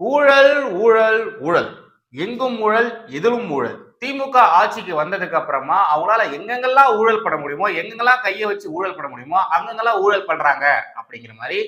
ஊழல் ஊழல் ஊழல். எங்கும் ஊழல் எதிலும் ஊழல். திமுக ஆட்சிக்கு வந்ததுக்கு அப்புறமா அவங்களால எங்கெங்கெல்லாம் ஊழல் பண்ண முடியுமோ எங்கெங்கெல்லாம் கையை வச்சு ஊழல் பண்ண முடியுமோ அங்கங்கெல்லாம் ஊழல் பண்றாங்க அப்படிங்கிற மாதிரி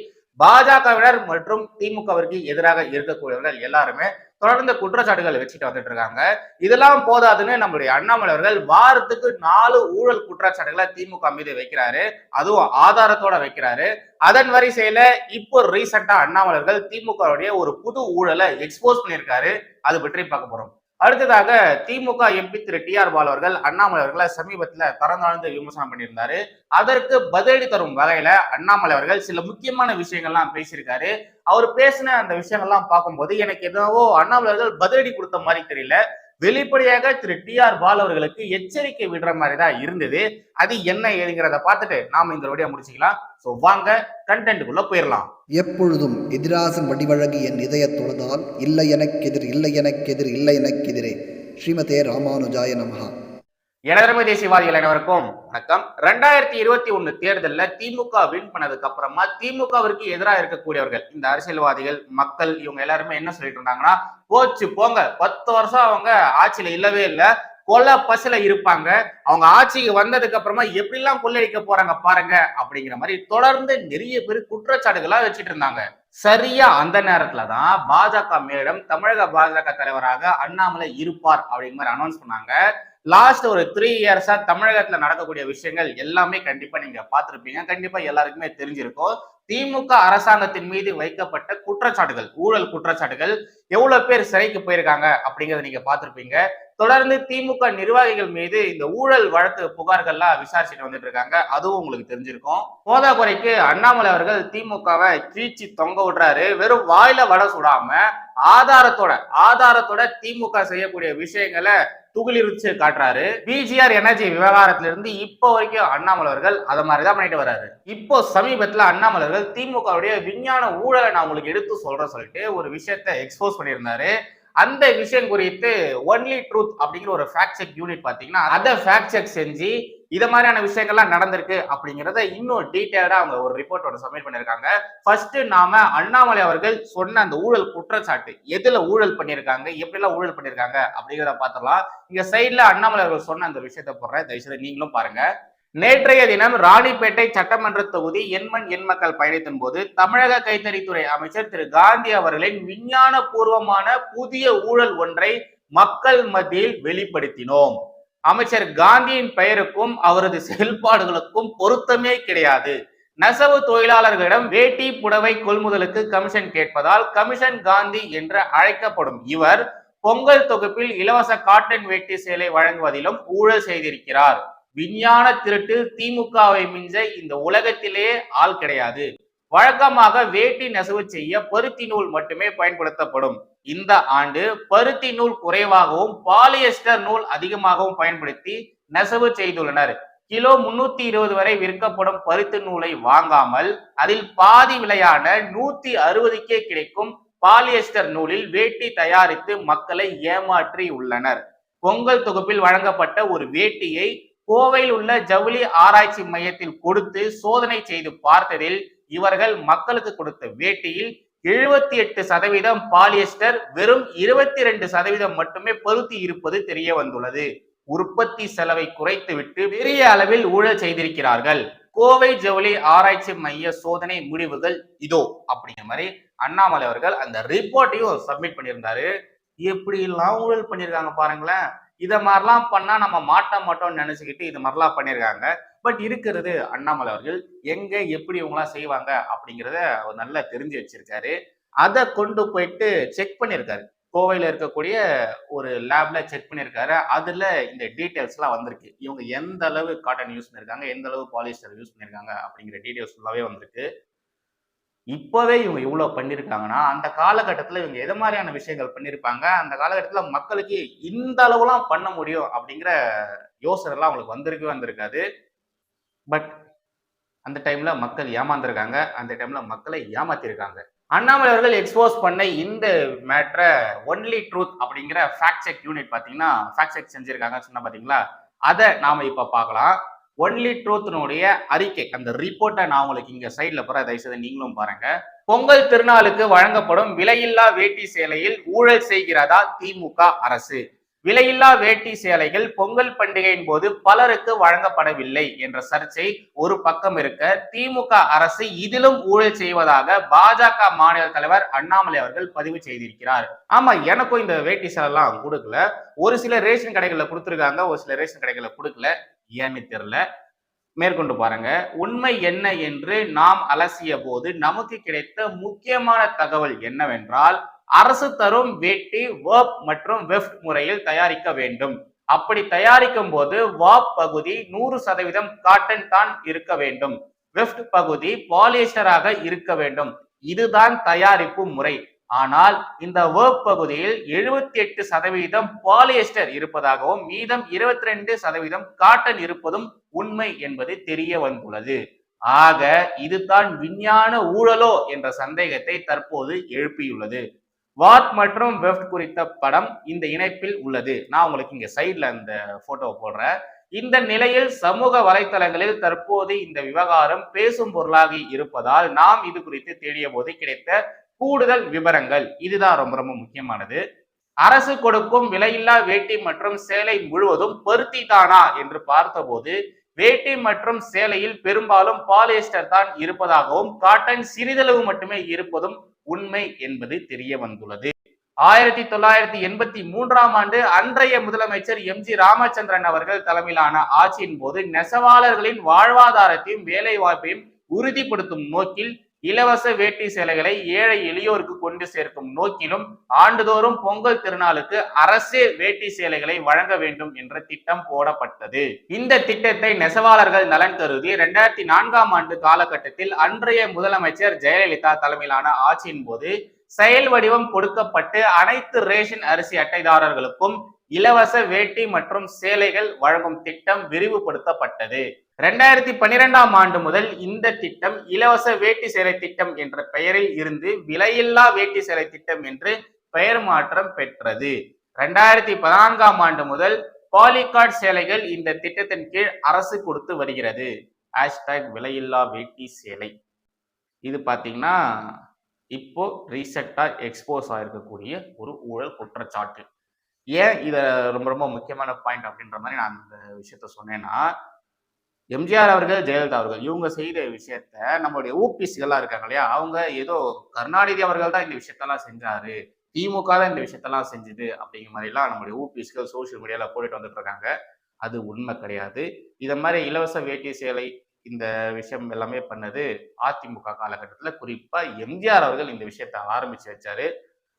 பாஜகவினர் மற்றும் திமுகவிற்கு எதிராக இருக்கக்கூடியவர்கள் எல்லாருமே தொடர்ந்து குற்றச்சாட்டுகள் வச்சுட்டு வந்துட்டு இருக்காங்க. இதெல்லாம் போதாதுன்னு நம்மளுடைய அண்ணாமலை அவர்கள் வாரத்துக்கு நாலு ஊழல் குற்றச்சாட்டுகளை திமுக மீது வைக்கிறாரு. அதுவும் ஆதாரத்தோட வைக்கிறாரு. அதன் வரிசையில இப்போ ரீசெண்டா அண்ணாமலர்கள் திமுகவுடைய ஒரு புது ஊழலை எக்ஸ்போஸ் பண்ணியிருக்காரு. அது பற்றி பார்க்க போறோம். அடுத்ததாக DMK MP Thiru T R Baalu அவர்கள் அண்ணாமலை அவர்களை சமீபத்தில் திறந்தாழ்ந்து விமர்சனம் பண்ணியிருந்தாரு. அதற்கு பதிலடி தரும் வகையில அண்ணாமலை அவர்கள் சில முக்கியமான விஷயங்கள்லாம் பேசியிருக்காரு. அவர் பேசின அந்த விஷயங்கள்லாம் பார்க்கும்போது எனக்கு என்னவோ அண்ணாமலை அவர்கள் பதிலடி கொடுத்த மாதிரி தெரியல. வெளிப்படையாக திரு டி ஆர் பால் அவர்களுக்கு எச்சரிக்கை விடுற மாதிரி தான் இருந்தது. அது என்ன ஏதுங்கிறத பார்த்துட்டு நாம இந்த வழியா முடிச்சுக்கலாம். ஸோ வாங்க கண்டென்ட்டுக்குள்ள போயிடலாம் எப்பொழுதும் எதிராசன் வடிவழகு என் இதய தொழுதால் இல்லை எனக்கெதிர் இல்லை எனக்கெதிர் இல்லை எனக்கெதிரே ஸ்ரீமதே ராமானுஜாய நமகா எனதரம தேசியவாதிகள் அனைவருக்கும் வணக்கம். ரெண்டாயிரத்தி இருபத்தி ஒண்ணு தேர்தலில் திமுக வின் பண்ணதுக்கு அப்புறமா திமுகவிற்கு எதிராக இருக்கக்கூடியவர்கள் இந்த அரசியல்வாதிகள் மக்கள் இவங்க எல்லாருமே என்ன சொல்லிட்டு இருந்தாங்கன்னா போச்சு போங்க. பத்து வருஷம் அவங்க ஆட்சியில இல்லவே இல்லை. கொலை பசுல இருப்பாங்க. அவங்க ஆட்சிக்கு வந்ததுக்கு அப்புறமா எப்படிலாம் கொள்ளடிக்க போறாங்க பாருங்க அப்படிங்கிற மாதிரி தொடர்ந்து நிறைய பேர் குற்றச்சாட்டுகளா வச்சுட்டு இருந்தாங்க. சரியா அந்த நேரத்துல தான் பாஜக மேடம் தமிழக பாஜக தலைவராக அண்ணாமலை இருப்பார் அப்படிங்கிற மாதிரி அனௌன்ஸ் பண்ணாங்க. லாஸ்ட் ஒரு த்ரீ இயர்ஸா தமிழகத்துல நடக்கக்கூடிய விஷயங்கள் எல்லாமே கண்டிப்பா நீங்க பார்த்துருப்பீங்க. கண்டிப்பா எல்லாருக்குமே தெரிஞ்சிருக்கும். திமுக அரசாங்கத்தின் மீது வைக்கப்பட்ட குற்றச்சாட்டுகள் ஊழல் குற்றச்சாட்டுகள் எவ்வளவு பேர் சிறைக்கு போயிருக்காங்க அப்படிங்கறத நீங்க பார்த்திருப்பீங்க. தொடர்ந்து திமுக நிர்வாகிகள் மீது இந்த ஊழல் வழக்கு புகார்கள்லாம் விசாரிச்சுட்டு வந்துட்டு இருக்காங்க. அதுவும் உங்களுக்கு தெரிஞ்சிருக்கும். போதாக்குறைக்கு அண்ணாமலை அவர்கள் திமுகவை கீழ்ச்சி தொங்க விடுறாரு. வெறும் வாயில வட சுடாம ஆதாரத்தோட ஆதாரத்தோட திமுக செய்யக்கூடிய விஷயங்களை துகிலிருச்சு காட்டுறாரு. பிஜிஆர் எனர்ஜி விவகாரத்துல இருந்து இப்போ வரைக்கும் அண்ணாமலை அவர்கள் அதை மாதிரிதான் பண்ணிட்டு வர்றாரு. இப்போ சமீபத்துல அண்ணாமலை அவர்கள் திமுகவுடைய விஞ்ஞான ஊழலை நான் உங்களுக்கு எடுத்து சொல்றேன் சொல்லிட்டு ஒரு விஷயத்தை எக்ஸ்போஸ் பண்ணியிருந்தாரு அந்த விஷயம் குறித்து ஒன்லி ட்ரூத் அப்படிங்கிற ஒரு ஃபேக்ட் செக் யூனிட் பாத்தீங்கன்னா அதை ஃபேக்ட் செக் செஞ்சு இதை மாதிரியான விஷயங்கள்லாம் நடந்திருக்கு அப்படிங்கிறத இன்னும் டீட்டெயில்டா அவங்க ஒரு ரிப்போர்ட்டோட சப்மிட் பண்ணிருக்காங்க ஃபர்ஸ்ட் நாம அண்ணாமலை அவர்கள் சொன்ன அந்த ஊழல் குற்றச்சாட்டு எதில் ஊழல் பண்ணியிருக்காங்க எப்படிலாம் ஊழல் பண்ணியிருக்காங்க அப்படிங்கிறத பார்த்துடலாம். இங்க சைடில் அண்ணாமலை அவர்கள் சொன்ன அந்த விஷயத்தை போடுறேன். தயவுசெய்து நீங்களும் பாருங்க. நேற்றைய தினம் ராணிப்பேட்டை சட்டமன்ற தொகுதி எண்மண் எண்மக்கள் பயணத்தின் போது தமிழக கைத்தறித்துறை அமைச்சர் திரு காந்தி அவர்களின் விஞ்ஞான பூர்வமான புதிய ஊழல் ஒன்றை மக்கள் மத்தியில் வெளிப்படுத்தினோம். அமைச்சர் காந்தியின் பெயருக்கும் அவரது செயல்பாடுகளுக்கும் பொருத்தமே கிடையாது. நெசவு தொழிலாளர்களிடம் வேட்டி புடவை கொள்முதலுக்கு கமிஷன் கேட்பதால் கமிஷன் காந்தி என்று அழைக்கப்படும் இவர் பொங்கல் தொகுப்பில் இலவச காட்டன் வேட்டி சேலை வழங்குவதிலும் ஊழல் செய்திருக்கிறார். விஞ்ஞான திருட்டில் திமுகவை மிஞ்ச இந்த உலகத்திலேயே ஆள் கிடையாது. வழக்கமாக வேட்டி நெசவு செய்ய பருத்தி நூல் மட்டுமே பயன்படுத்தப்படும். இந்த ஆண்டு பருத்தி நூல் குறைவாகவும் பாலியஸ்டர் நூல் அதிகமாகவும் பயன்படுத்தி நெசவு செய்துள்ளனர். கிலோ முன்னூத்தி இருபது வரை விற்கப்படும் பருத்தி நூலை வாங்காமல் அதில் பாதி விலையான நூத்தி அறுபதுக்கே கிடைக்கும் பாலியஸ்டர் நூலில் வேட்டி தயாரித்து மக்களை ஏமாற்றி உள்ளனர் பொங்கல் தொகுப்பில் வழங்கப்பட்ட ஒரு வேட்டியை கோவையில் உள்ள ஜவுளி ஆராய்ச்சி மையத்தில் கொடுத்து சோதனை செய்து பார்த்ததில் இவர்கள் மக்களுக்கு கொடுத்த வேட்டியில் எழுபத்தி எட்டு சதவீதம் பாலியஸ்டர் வெறும் இருபத்தி ரெண்டு சதவீதம் மட்டுமே பருத்தி இருப்பது தெரிய வந்துள்ளது. உற்பத்தி செலவை குறைத்துவிட்டு பெரிய அளவில் ஊழல் செய்திருக்கிறார்கள். கோவை ஜவுளி ஆராய்ச்சி மைய சோதனை முடிவுகள் இதோ அப்படிங்கிற மாதிரி அண்ணாமலை அவர்கள் அந்த ரிப்போர்ட்டையும் சப்மிட் பண்ணியிருந்தாரு. எப்படி எல்லாம் ஊழல் பண்ணியிருக்காங்க பாருங்களேன். இதை மாதிரிலாம் பண்ணா நம்ம மாட்ட மாட்டோம்னு நினைச்சுக்கிட்டு இது மாதிரிலாம் பண்ணியிருக்காங்க பட் இருக்கிறது அண்ணாமலை அவர்கள் எங்க எப்படி இவங்களாம் செய்வாங்க அப்படிங்கிறத அவர் நல்லா தெரிஞ்சு வச்சிருக்காரு. அதை கொண்டு போயிட்டு செக் பண்ணியிருக்காரு கோவையில் இருக்கக்கூடிய ஒரு லேப்ல செக் பண்ணியிருக்காரு அதுல இந்த டீட்டெயில்ஸ்லாம் வந்திருக்கு. இவங்க எந்த அளவு காட்டன் யூஸ் பண்ணியிருக்காங்க எந்த அளவு பாலிஸ்டர் யூஸ் பண்ணியிருக்காங்க அப்படிங்கிற டீட்டெயில்ஸ் ஃபுல்லாவே வந்திருக்கு. இப்பவே இவங்க இவ்வளவு பண்ணிருக்காங்கன்னா அந்த காலகட்டத்துல இவங்க எது மாதிரியான விஷயங்கள் பண்ணிருப்பாங்க அந்த காலகட்டத்துல மக்களுக்கு இந்த அளவுலாம் பண்ண முடியும் அப்படிங்கிற யோசனை எல்லாம் அவங்களுக்கு வந்திருக்கவே வந்திருக்காது. பட் அந்த டைம்ல மக்கள் ஏமாந்துருக்காங்க. அந்த டைம்ல மக்களை ஏமாத்திருக்காங்க. அண்ணாமலை அவர்கள் எக்ஸ்போஸ் பண்ண இந்த மேட்ரை ஒன்லி ட்ரூத் அப்படிங்கிற ஃபேக்ட் செக் யூனிட் பார்த்தீங்கன்னா ஃபேக்ட் செக் செஞ்சிருக்காங்க சொன்னால் பார்த்தீங்களா அதை நாம இப்போ பார்க்கலாம். ஒன்லி ட்ரூத்னுடைய அறிக்கை. அந்த ரிப்போர்ட்டை நான் உங்களுக்கு இங்க சைட்ல போற தயவுசெய்து நீங்களும் பாருங்க. பொங்கல் திருநாளுக்கு வழங்கப்படும் விலையில்லா வேட்டி சேலையில் ஊழல் செய்கிறதா திமுக அரசு? விலையில்லா வேட்டி சேலைகள் பொங்கல் பண்டிகையின் போது பலருக்கு வழங்கப்படவில்லை என்ற சர்ச்சை ஒரு பக்கம் இருக்க திமுக அரசு இதிலும் ஊழல் செய்வதாக பாஜக மாநில தலைவர் அண்ணாமலை அவர்கள் பதிவு செய்திருக்கிறார். ஆமா எனக்கும் இந்த வேட்டி சேலைலாம் கொடுக்கல. ஒரு சில ரேஷன் கடைகள்ல கொடுத்துருக்காங்க ஒரு சில ரேஷன் கடைகள்ல கொடுக்கல. ஏன்னு தெரில மேற்கொண்டு பாருங்க. உண்மை என்ன என்று நாம் அலசிய போது நமக்கு கிடைத்த முக்கியமான தகவல் என்னவென்றால் அரசு தரும் வேட்டி வேப் மற்றும் வெஃப்ட் முறையில் தயாரிக்க வேண்டும். அப்படி தயாரிக்கும் போது வாப் பகுதி நூறு சதவீதம் காட்டன் தான் இருக்க வேண்டும். வெஃப்ட் பகுதி பாலிஸ்டராக இருக்க வேண்டும். இதுதான் தயாரிப்பு முறை. ஆனால் இந்த வேர்ப் பகுதியில் எழுபத்தி எட்டு சதவீதம் பாலியஸ்டர் இருப்பதாகவும் மீதம் இருபத்தி ரெண்டு சதவீதம் காட்டன் இருப்பதும் உண்மை என்பது தெரிய வந்துள்ளது. ஆக இதுதான் விஞ்ஞான ஊழலோ என்ற சந்தேகத்தை தற்போது எழுப்பியுள்ளது. வாட் மற்றும் வெஃப்ட் குறித்த படம் இந்த இணைப்பில் உள்ளது. நான் உங்களுக்கு இங்க சைட்ல அந்த போட்டோவை போடுறேன். இந்த நிலையில் சமூக வலைத்தளங்களில் தற்போது இந்த விவகாரம் பேசும் பொருளாகி இருப்பதால் நாம் இது குறித்து தேடிய போது கிடைத்த கூடுதல் விவரங்கள். இதுதான் ரொம்ப ரொம்ப முக்கியமானது. அரசு கொடுக்கும் விலையில்லா வேட்டி மற்றும் சேலை முழுவதும் பருத்தி தானா என்று பார்த்தபோது வேட்டி மற்றும் சேலையில் பெரும்பாலும் பாலியஸ்டர் தான் இருப்பதாகவும் காட்டன் சிறிதளவு மட்டுமே இருப்பதும் உண்மை என்பது தெரிய வந்துள்ளது. ஆயிரத்தி தொள்ளாயிரத்தி எண்பத்தி மூன்றாம் ஆண்டு அன்றைய முதலமைச்சர் எம் ஜி ராமச்சந்திரன் அவர்கள் தலைமையிலான ஆட்சியின் போது நெசவாளர்களின் வாழ்வாதாரத்தையும் வேலை வாய்ப்பையும் உறுதிப்படுத்தும் நோக்கில் இலவச வேட்டி சேலைகளை ஏழை எளியோருக்கு கொண்டு சேர்க்கும் நோக்கிலும் ஆண்டுதோறும் பொங்கல் திருநாளுக்கு அரசே வேட்டி சேலைகளை வழங்க வேண்டும் என்ற திட்டம் போடப்பட்டது. இந்த திட்டத்தை நெசவாளர்கள் நலன் கருதி இரண்டாயிரத்தி நான்காம் ஆண்டு காலகட்டத்தில் அன்றைய முதலமைச்சர் ஜெயலலிதா தலைமையிலான ஆட்சியின் போது செயல் வடிவம் கொடுக்கப்பட்டு அனைத்து ரேஷன் அரிசி அட்டைதாரர்களுக்கும் இலவச வேட்டி மற்றும் சேலைகள் வழங்கும் திட்டம் விரிவுபடுத்தப்பட்டது. ரெண்டாயிரத்தி பன்னிரெண்டாம் ஆண்டு முதல் இந்த திட்டம் இலவச வேட்டி சேலை திட்டம் என்ற பெயரில் இருந்து விலையில்லா வேட்டி சேலை திட்டம் என்று பெயர் மாற்றம் பெற்றது. ரெண்டாயிரத்தி பதினான்காம் ஆண்டு முதல் பாலிகார்ட் சேலைகள் இந்த திட்டத்தின் கீழ் அரசு கொடுத்து வருகிறது. ஹேஷ்டாக் விலையில்லா வேட்டி சேலை. இது பார்த்தீங்கன்னா இப்போ ரீசெண்டாக எக்ஸ்போஸ் ஆகிருக்கக்கூடிய ஒரு ஊழல் குற்றச்சாட்டு. ஏன் இதை ரொம்ப ரொம்ப முக்கியமான பாயிண்ட் அப்படின்ற மாதிரி நான் அந்த விஷயத்த சொன்னேன்னா எம்ஜிஆர் அவர்கள் ஜெயலலிதா அவர்கள் இவங்க செய்த விஷயத்த நம்மளுடைய ஊபிசிகள்லாம் இருக்காங்க இல்லையா? அவங்க ஏதோ கருணாநிதி அவர்கள் தான் இந்த விஷயத்தெல்லாம் செஞ்சாரு. திமுக தான் இந்த விஷயத்தெல்லாம் செஞ்சுது அப்படிங்கிற மாதிரிலாம் நம்மளுடைய ஊபிஸ்கள் சோஷியல் மீடியாவில் போட்டுட்டு வந்துட்டு இருக்காங்க. அது உண்மை கிடையாது. இதை மாதிரி இலவச வேட்டி சேலை இந்த விஷயம் எல்லாமே பண்ணது அதிமுக காலகட்டத்தில். குறிப்பாக எம்ஜிஆர் அவர்கள் இந்த விஷயத்தை ஆரம்பிச்சு வச்சாரு.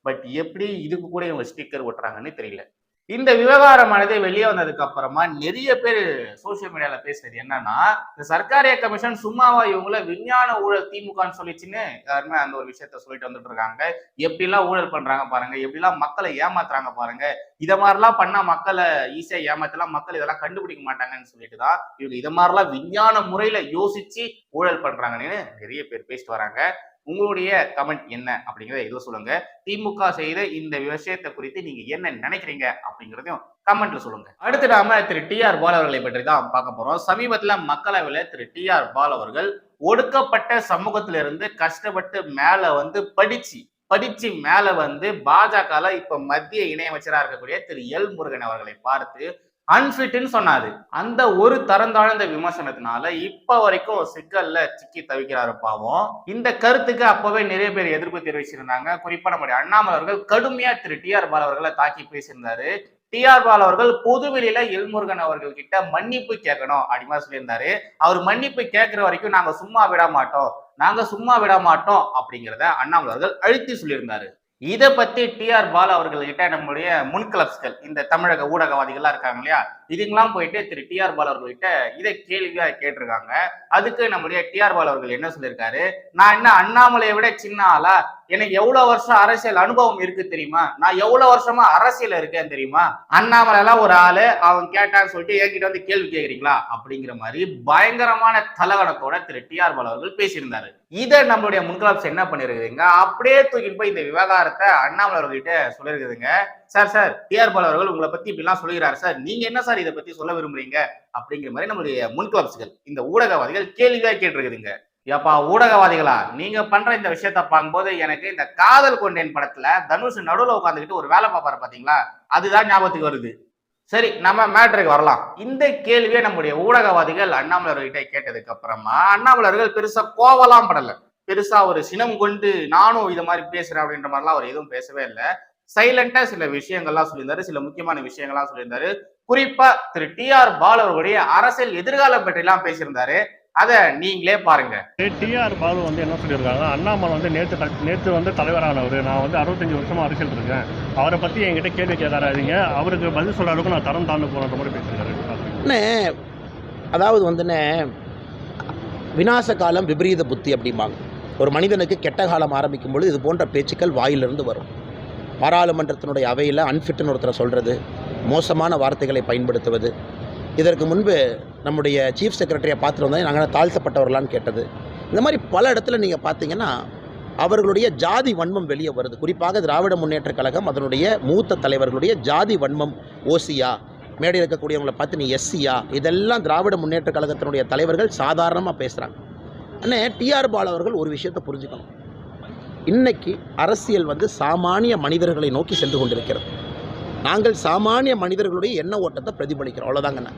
பட் எப்படி இதுக்கு கூட இவங்க ஸ்டிக்கர் ஓட்டுறாங்கன்னு தெரியல. இந்த விவகாரமானது வெளியே வந்ததுக்கு அப்புறமா நிறைய பேர் சோசியல் மீடியால பேசுறது என்னன்னா இந்த சர்க்காரிய கமிஷன் சும்மாவா இவங்கள விஞ்ஞான ஊழல் திமுகன்னு சொல்லிச்சுன்னு எல்லாருமே அந்த ஒரு விஷயத்த சொல்லிட்டு வந்துட்டு இருக்காங்க. எப்படிலாம் ஊழல் பண்றாங்க பாருங்க எப்படிலாம் மக்களை ஏமாத்துறாங்க பாருங்க இத மாதிரிலாம் பண்ணா மக்களை ஈஸியா ஏமாத்தலாம் மக்கள் இதெல்லாம் கண்டுபிடிக்க மாட்டாங்கன்னு சொல்லிட்டு தான் இவங்க இத மாதிரிலாம் விஞ்ஞான முறையில யோசிச்சு ஊழல் பண்றாங்கன்னு நிறைய பேர் பேசிட்டு வராங்க. உங்களுடைய கமெண்ட் என்ன அப்படிங்கிறத எதுவும் சொல்லுங்க? திமுக செய்த இந்த விஷயத்தை குறித்து நீங்க என்ன நினைக்கிறீங்க அப்படிங்கிறதையும் கமெண்ட்ல சொல்லுங்க. அடுத்து நாம திரு டி ஆர் பால் அவர்களை பற்றி தான் பார்க்க போறோம். சமீபத்துல மக்களவையில திரு டி ஆர் பால் அவர்கள் ஒடுக்கப்பட்ட சமூகத்திலிருந்து கஷ்டப்பட்டு மேல வந்து படிச்சு படிச்சு மேல வந்து பாஜக இப்ப மத்திய இணையமைச்சராக இருக்கக்கூடிய திரு எல் முருகன் அவர்களை பார்த்து அன்ஃபிட்னு சொன்னாரு. அந்த ஒரு தரந்தாழ்ந்த விமர்சனத்தினால இப்ப வரைக்கும் சிக்கல்ல சிக்கி தவிக்கிறாரு பாவம். இந்த கருத்துக்கு அப்பவே நிறைய பேர் எதிர்ப்பு தெரிவிச்சிருந்தாங்க. குறிப்பா நம்முடைய அண்ணாமலை அவர்கள் கடுமையா திரு டி ஆர் பால் அவர்களை தாக்கி பேசியிருந்தாரு. டி ஆர் பால் அவர்கள் புதுவெளியில எல்முருகன் அவர்கள் கிட்ட மன்னிப்பு கேட்கணும் அப்படிமா சொல்லியிருந்தாரு. அவர் மன்னிப்பு கேட்கிற வரைக்கும் நாங்க சும்மா விட மாட்டோம். நாங்க சும்மா விட மாட்டோம் அப்படிங்கிறத அண்ணாமலை அவர்கள் அழுத்தி சொல்லியிருந்தாரு. இதை பத்தி டி ஆர் பால் அவர்கள்கிட்ட நம்முடைய முன் கிளப்ஸ்கள் இந்த தமிழக ஊடகவாதிகள்லாம் இருக்காங்க இல்லையா? இதுங்கெல்லாம் போயிட்டு திரு டிஆர் பாலவர்கள்கிட்ட இதை கேள்வியா கேட்டிருக்காங்க. அதுக்கு நம்முடைய டிஆர் பாலவர்கள் என்ன சொல்லியிருக்காரு? நான் என்ன அண்ணாமலையை விட சின்ன ஆளா? எனக்கு எவ்வளவு வருஷம் அரசியல் அனுபவம் இருக்கு தெரியுமா? நான் எவ்வளவு வருஷமா அரசியல் இருக்கேன் தெரியுமா? அண்ணாமலை எல்லாம் ஒரு ஆளு அவன் கேட்டான்னு சொல்லிட்டு என்கிட்ட வந்து கேள்வி கேக்குறீங்களா அப்படிங்கிற மாதிரி பயங்கரமான தலகணத்தோட திரு டி ஆர் பால் அவர்கள் பேசியிருந்தாரு. இதை நம்மளுடைய முன்கலாப்ஸ் என்ன பண்ணிருக்குதுங்க அப்படியே தூக்கிட்டு போய் இந்த விவகாரத்தை அண்ணாமலை அவர்கிட்ட சொல்லிருக்குதுங்க சார் சார் டிஆர் பால் அவர்கள் உங்களை பத்தி இப்படிலாம் சொல்லுகிறாரு. சார் நீங்க என்ன சார் இதை பத்தி சொல்ல விரும்புறீங்க? அப்படிங்கிற மாதிரி நம்மளுடைய முன்கிளப்ஸ்கள் இந்த ஊடகவாதிகள் கேள்வியா கேட்டிருக்குதுங்க. ஏப்பா ஊடகவாதிகளா? நீங்க பண்ற இந்த விஷயத்த பார்க்கும்போது எனக்கு இந்த காதல் கொண்டேன் படத்துல தனுஷ் நடுவில் உட்காந்துக்கிட்டு ஒரு வேலை பார்ப்பாரு பாத்தீங்களா? அதுதான் ஞாபகத்துக்கு வருது. சரி நம்ம மேட்ருக்கு வரலாம். இந்த கேள்வியை நம்முடைய ஊடகவாதிகள் அண்ணாமலர்கிட்ட கேட்டதுக்கு அப்புறமா அண்ணாமலர்கள் பெருசா கோவலாம் படல. பெருசா ஒரு சினம் கொண்டு நானும் இது மாதிரி பேசுறேன் அப்படின்ற மாதிரிலாம் அவர் எதுவும் பேசவே இல்லை. சைலண்டா சில விஷயங்கள்லாம் சொல்லியிருந்தாரு. சில முக்கியமான விஷயங்கள்லாம் சொல்லியிருந்தாரு. குறிப்பா திரு டி ஆர் பால் அவர்களுடைய அரசியல் எதிர்காலம் பற்றி எல்லாம் பேசியிருந்தாரு. அத நீங்களே பாருங்க. டிஆர் பாலு வந்து என்ன சொல்லியிருக்காங்க அண்ணாமலை வந்து நேற்று நேற்று வந்து தலைவரானவர். நான் வந்து அறுபத்தஞ்சு வருஷமா அரசியல் இருக்கேன். அவரை பற்றி என்கிட்ட கேள்வி கேட்காதீங்க அவருக்கு பதில் சொல்ற அளவுக்கு நான் தரம் தாழ்ந்து போகிற மாதிரி பேசியிருக்காரு. அதாவது வந்துண்ணே விநாச காலம் விபரீத புத்தி அப்படிம்பாங்க. ஒரு மனிதனுக்கு கெட்ட காலம் ஆரம்பிக்கும் பொழுது இது போன்ற பேச்சுக்கள் வாயிலிருந்து வரும். பாராளுமன்றத்தினுடைய அவையில் அன்ஃபிட்னு ஒருத்தரை சொல்கிறது மோசமான வார்த்தைகளை பயன்படுத்துவது. இதற்கு முன்பு நம்முடைய சீஃப் செக்ரட்டரியை பார்த்துட்டு வந்தால் நாங்கள் தாழ்த்தப்பட்டவர்களான்னு கேட்டது. இந்த மாதிரி பல இடத்துல நீங்கள் பார்த்தீங்கன்னா அவர்களுடைய ஜாதி வன்மம் வெளியே வருது. குறிப்பாக திராவிட முன்னேற்றக் கழகம் அதனுடைய மூத்த தலைவர்களுடைய ஜாதி வன்மம் ஓசியா மேடை இருக்கக்கூடியவங்களை பார்த்து நீ எஸ்சியா இதெல்லாம் திராவிட முன்னேற்ற கழகத்தினுடைய தலைவர்கள் சாதாரணமாக பேசுகிறாங்க அண்ணே டிஆர் பால் அவர்கள் ஒரு விஷயத்தை புரிஞ்சுக்கணும். இன்னைக்கு அரசியல் வந்து சாமானிய மனிதர்களை நோக்கி சென்று கொண்டிருக்கிறது. நாங்கள் சாமானிய மனிதர்களுடைய எண்ண ஓட்டத்தை பிரதிபலிக்கிறோம். அவ்வளோதாங்கண்ணா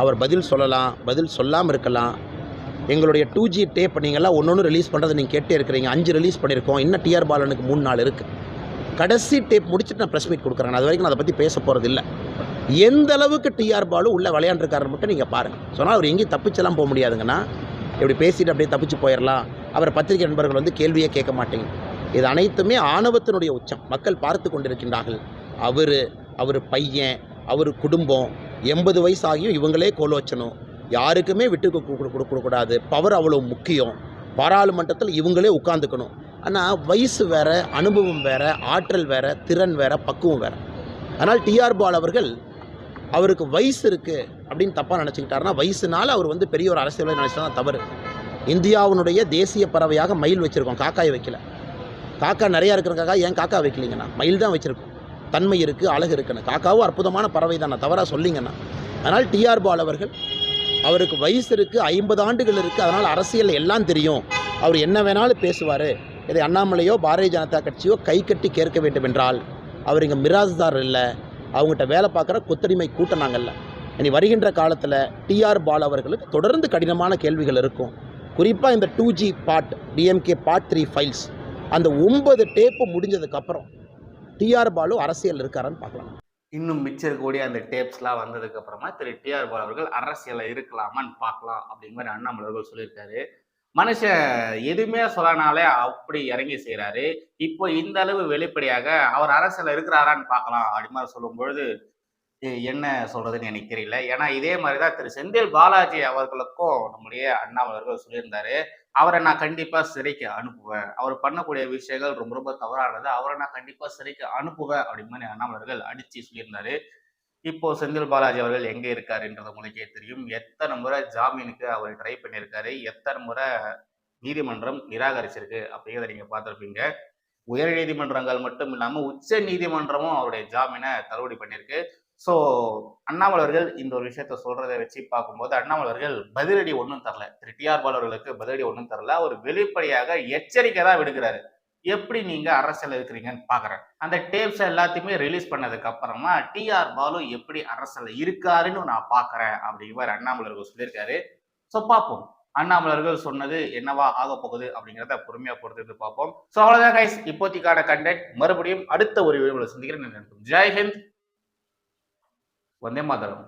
அவர் பதில் சொல்லலாம் பதில் சொல்லாமல் இருக்கலாம். எங்களுடைய டூ ஜி டேப் நீங்கள்லாம் ஒன்று ஒன்று ரிலீஸ் பண்ணுறது நீங்கள் கேட்டே இருக்கிறீங்க. அஞ்சு ரிலீஸ் பண்ணியிருக்கோம். இன்னும் டிஆர் பாலனுக்கு மூணு நாள் இருக்குது கடைசி டேப் முடிச்சுட்டு நான் ப்ரெஸ் மீட் கொடுக்குறேன் அது வரைக்கும் நான் அதை பற்றி பேச போகிறது இல்லை. எந்த அளவுக்கு டிஆர் பாலு உள்ளே விளையாண்டுருக்காருன்னு மட்டும் நீங்கள் பாருங்கள் சொன்னால் அவர் எங்கேயும் தப்பிச்செல்லாம் போக முடியாதுங்கண்ணா இப்படி பேசிட்டு அப்படியே தப்பிச்சு போயிடலாம் அவர் பத்திரிகை நண்பர்கள் வந்து கேள்வியே கேட்க மாட்டேங்க இது அனைத்துமே ஆணவத்தினுடைய உச்சம். மக்கள் பார்த்து கொண்டிருக்கின்றார்கள். அவர் அவர் பையன் அவர் குடும்பம் எண்பது வயசு ஆகியும் இவங்களே கோலோச்சனும். யாருக்குமே விட்டு கொடுக்கக்கூடாது பவர் அவ்வளோ முக்கியம். பாராளுமன்றத்தில் இவங்களே உட்காந்துக்கணும் ஆனால் வயசு வேறு அனுபவம் வேறு ஆற்றல் வேறு திறன் வேறு பக்குவம் வேறு. அதனால் டிஆர் பால் அவர்கள் அவருக்கு வயசு இருக்குது அப்படின்னு தப்பாக நினச்சிக்கிட்டாருன்னா வயசுனால அவர் வந்து பெரிய ஒரு அரசியலை நினச்சா தவறு. இந்தியாவினுடைய தேசிய பறவையாக மயில் வச்சுருக்கோம். காக்காயை வைக்கல. காக்கா நிறையா இருக்கிறக்காக ஏன் காக்கா வைக்கலீங்கண்ணா மயில் தான் வச்சுருக்கோம். தன்மை இருக்குது அழகு இருக்குன்னு. காக்காவும் அற்புதமான பறவை தானே தவறாக சொல்லிங்கண்ணா அதனால் டிஆர் பால் அவர்கள் அவருக்கு வயசு இருக்குது ஐம்பது ஆண்டுகள் இருக்குது அதனால் அரசியல் எல்லாம் தெரியும். அவர் என்ன வேணாலும் பேசுவார். இதை அண்ணாமலையோ பாரதிய ஜனதா கட்சியோ கை கட்டி கேட்க வேண்டும் என்றால் அவர் இங்கே மிராஸ்தார் இல்லை. அவங்ககிட்ட வேலை பார்க்குற கொத்தடிமை கூட்டம் நாங்கள்ல இனி வருகின்ற காலத்தில் டிஆர் பால் அவர்களுக்கு தொடர்ந்து கடினமான கேள்விகள் இருக்கும். குறிப்பாக இந்த two G part DMK part three files அந்த ஒன்பது டேப்பு முடிஞ்சதுக்கப்புறம் டிஆர் பாலு அரசியல் இருக்காரான்னு பார்க்கலாம். இன்னும் மிச்சம் இருக்கக்கூடிய அந்த டேப்ஸ்லாம் வந்ததுக்கப்புறமா திரு டிஆர் பால் அவர்கள் அரசியலில் இருக்கலாமான்னு பார்க்கலாம் அப்படிங்கிற மாதிரி அண்ணாமலை அவர்கள் சொல்லியிருக்காரு. மனுஷன் எதுவுமே சொல்லனாலே அப்படி இறங்கி செய்கிறாரு இப்போ இந்த அளவு வெளிப்படையாக அவர் அரசியலில் இருக்கிறாரான்னு பார்க்கலாம் அப்படி மாதிரி சொல்லும் பொழுது என்ன சொல்றதுன்னு எனக்கு தெரியல. ஏன்னா இதே மாதிரி தான் திரு செந்தில் பாலாஜி அவர்களுக்கும் நம்முடைய அண்ணா அவர்கள் சொல்லியிருந்தாரு. அவரை நான் கண்டிப்பா சிறைக்கு அனுப்புவேன். அவர் பண்ணக்கூடிய விஷயங்கள் ரொம்ப ரொம்ப தவறானது. அவரை நான் கண்டிப்பா சிறைக்கு அனுப்புவேன் அப்படின்னு மாதிரி அண்ணாமலர்கள் அடிச்சு சொல்லியிருந்தாரு. இப்போ செந்தில் பாலாஜி அவர்கள் எங்க இருக்காருன்றது உங்களுக்கே தெரியும். எத்தனை முறை ஜாமீனுக்கு அவர் ட்ரை பண்ணியிருக்காரு. எத்தனை முறை நீதிமன்றம் நிராகரிச்சிருக்கு அப்படிங்கிறத நீங்க பார்த்துருப்பீங்க. உயர் நீதிமன்றங்கள் மட்டும் இல்லாம உச்ச நீதிமன்றமும் அவருடைய ஜாமீனை தள்ளுபடி பண்ணியிருக்கு. ஸோ அண்ணாமலை அவர்கள் இந்த ஒரு விஷயத்த சொல்றதை வச்சு பார்க்கும்போது அண்ணாமலை அவர்கள் பதிலடி ஒன்றும் தரல. திரு. டிஆர் பால் அவர்களுக்கு பதிலடி ஒன்றும் தரல. அவர் வெளிப்படையாக எச்சரிக்கை தான் விடுகிறாரு எப்படி நீங்க அரசியல் இருக்கிறீங்கன்னு பாக்குறேன் அந்த டேப்ஸ் எல்லாத்தையுமே ரிலீஸ் பண்ணதுக்கு அப்புறமா டிஆர் பாலு எப்படி அரசியல் இருக்காருன்னு நான் பாக்குறேன் அப்படிங்கிற அண்ணாமலை அவர்கள் சொல்லியிருக்காரு. ஸோ பார்ப்போம். அண்ணாமலர்கள் சொன்னது என்னவா ஆக போகுது அப்படிங்கிறத பொறுமையா பொறுத்து பார்ப்போம். ஸோ அவ்வளவுதான் கைஸ் இப்போதைக்கான கண்டென்ட் மறுபடியும் அடுத்த ஒரு வீடியோவில் சந்திக்கிறேன். ஜெய் ஹிந்த். వందే మాతరం.